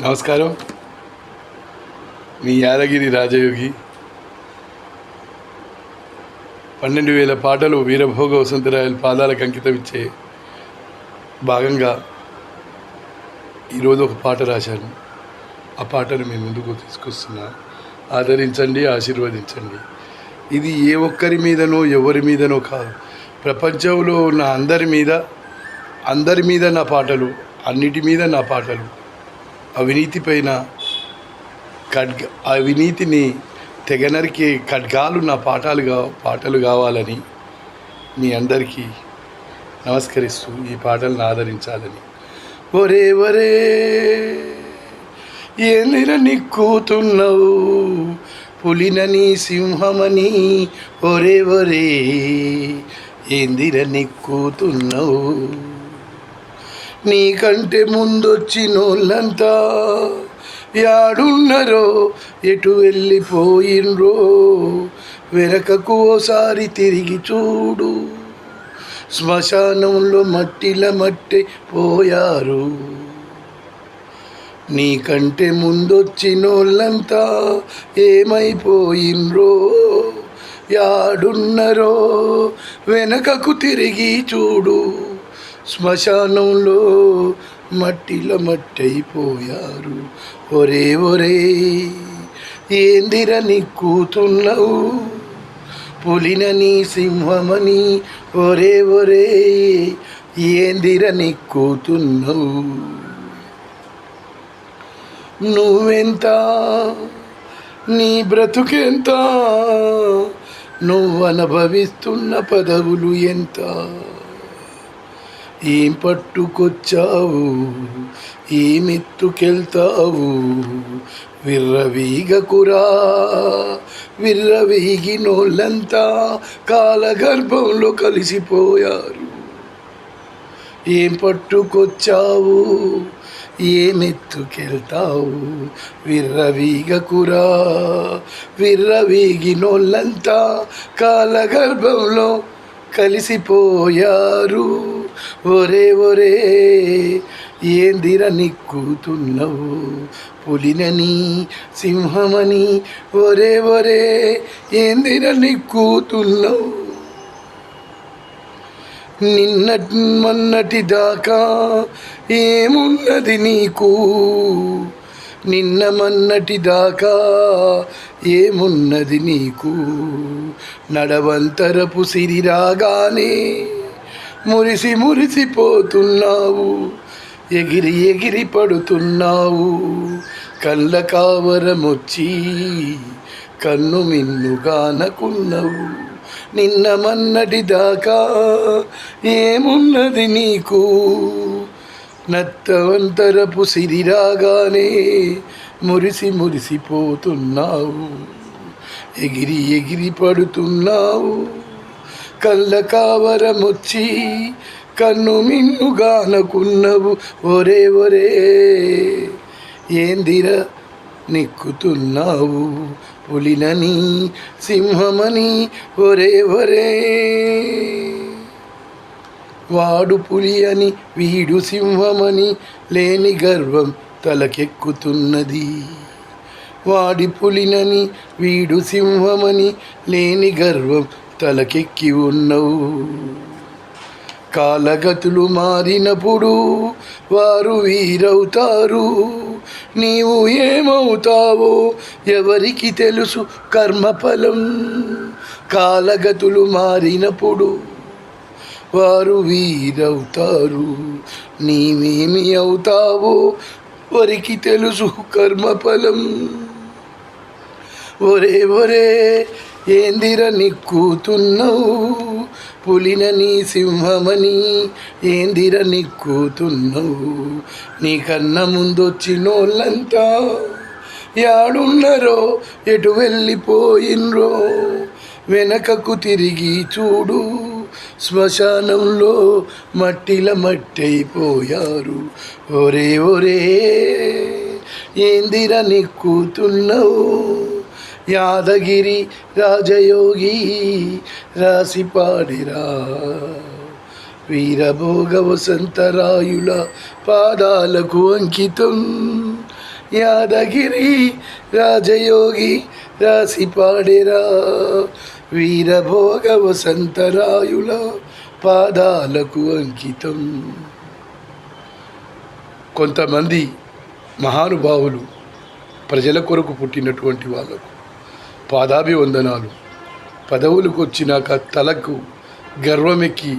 నమస్కారం. మీ యాదగిరి రాజయోగి. పన్నెండు వేల పాటలు వీరభోగ వసంతరాయల పాదాలకు అంకితం ఇచ్చే భాగంగా ఈరోజు ఒక పాట రాశాను. ఆ పాటను మీ ముందుకు తీసుకొస్తున్నా. ఆదరించండి ఆశీర్వదించండి. ఇది ఏ ఒక్కరి మీదనో ఎవరి మీదనో కాదు. ప్రపంచంలో ఉన్న అందరి మీద అందరి మీద నా పాటలు అన్నిటి మీద నా పాటలు. అవినీతి పైన ఖడ్గ అవినీతిని తెగనరికి ఖడ్గాలు నా పాఠాలు పాటలు కావాలని మీ అందరికీ నమస్కరిస్తూ ఈ పాటలను ఆదరించాలని. ఒరే ఒరే ఏందిర నిక్కుతున్నావు పులినని సింహమని. ఒరే ఒరే ఏందిర నిక్కుతున్నావు? నీకంటే ముందొచ్చినోళ్ళంతా యాడున్నరో? ఎటు వెళ్ళిపోయినరో? వెనకకు ఓసారి తిరిగి చూడు. శ్మశానంలో మట్టిల మట్టి పోయారు. నీకంటే ముందొచ్చినోళ్ళంతా ఏమైపోయినరో? యాడున్నరో? వెనకకు తిరిగి చూడు. శ్మశానంలో మట్టిల మట్టయిపోయారు. ఒరే ఒరే ఏందిర కూతున్నావు? పులినని సింహమని ఒరే ఒరే ఏందిర కూతున్నావు? నువ్వెంత? నీ బ్రతుకెంత? నువ్వు అనుభవిస్తున్న పదవులు ఎంత? ఏం పట్టుకొచ్చావు? ఏమెత్తుకెళ్తావు విర్రవీగకురా విర్రవీగినోళ్ళంతా కాలగర్భంలో కలిసిపోయారు. ఏం పట్టుకొచ్చావు? ఏమెత్తుకెళ్తావు విర్రవీగకురా విర్రవీగినోళ్ళంతా కాలగర్భంలో కలిసిపోయారు. ఒరే ఒరే ఏందిర నిక్కుతున్నావు పులినని సింహమని ఒరే ఒరే ఏందిర నిక్కుతున్నావు నిన్న మొన్నటి దాకా ఏమున్నది నీకు? నిన్న మొన్నటి దాకా ఏమున్నది నీకు? నడవంతరపు సిరిరాగానే మురిసి మురిసిపోతున్నావు ఎగిరి ఎగిరి పడుతున్నావు. కళ్ళ కావరమొచ్చి కన్ను మిన్నుగానకున్నావు నిన్న మన్నటి దాకా ఏమున్నది నీకు? నత్తవంతరపు సిరిరాగానే మురిసి మురిసిపోతున్నావు ఎగిరి ఎగిరి పడుతున్నావు. కళ్ళ కావరమొచ్చి కన్ను మిన్నుగానకున్నవు ఒరే ఒరే ఏందిర నిక్కుతున్నావు? పులినని సింహమని ఒరే ఒరే. వాడు పులి అని వీడు సింహమని లేని గర్వం తలకెక్కుతున్నది. వాడి పులినని వీడు సింహమని లేని గర్వం తలకెక్కి ఉన్నవు. కాలగతులు మారినప్పుడు వారు వీరవుతారు. నీవు ఏమవుతావో ఎవరికి తెలుసు కర్మఫలం. కాలగతులు మారినప్పుడు వారు వీరవుతారు. నీవేమి అవుతావో వరికి తెలుసు కర్మఫలం. ఒరే ఒరే ఏందిర నిక్కుతున్నావు పులినని సింహమని ఏందిర నిక్కుతున్నావు నీకన్నా ముందొచ్చినోళ్ళంతా యాడున్నరో? ఎటు వెళ్ళిపోయినరో? వెనకకు తిరిగి చూడు. శ్మశానంలో మట్టిల మట్టయిపోయారు. ఒరే ఒరే ఏందిర నిక్కుతున్నావు యాదగిరి రాజయోగి రాసిపాడిరా. వీరభోగ వసంతరాయుల పాదాలకు అంకితం. యాదగిరి రాజయోగి రాసిపాడిరా. వీరభోగ వసంతరాయుల పాదాలకు అంకితం. కొంతమంది మహానుభావులు ప్రజల కొరకు పుట్టినటువంటి వాళ్ళకు పాదాభివందనాలు. పదవులకు వచ్చినాక తలకు గర్వమెక్కి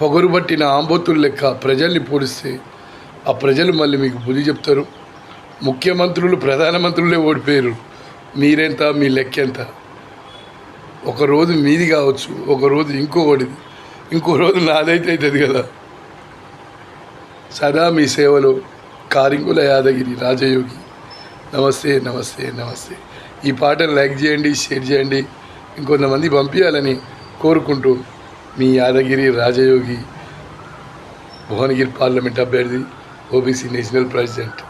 పొగరుబట్టిన ఆంబోతులు లెక్క ప్రజల్ని పోలిస్తే ఆ ప్రజలు మళ్ళీ మీకు బుద్ధి చెప్తారు. ముఖ్యమంత్రులు ప్రధానమంత్రులే ఓడిపోయారు. మీరెంత మీ లెక్కెంత ఒకరోజు మీది కావచ్చు ఒకరోజు ఇంకొకటిది ఇంకో రోజు నాదైతే అవుతుంది కదా. సదా మీ సేవలో కారింగుల యాదగిరి రాజయోగి. నమస్తే నమస్తే నమస్తే. ఈ పాటను లైక్ చేయండి షేర్ చేయండి ఇంకొంతమంది పంపించాలని కోరుకుంటూ మీ యాదగిరి రాజయోగి భువనగిరి పార్లమెంట్ అభ్యర్థి ఓబీసీ నేషనల్ ప్రెసిడెంట్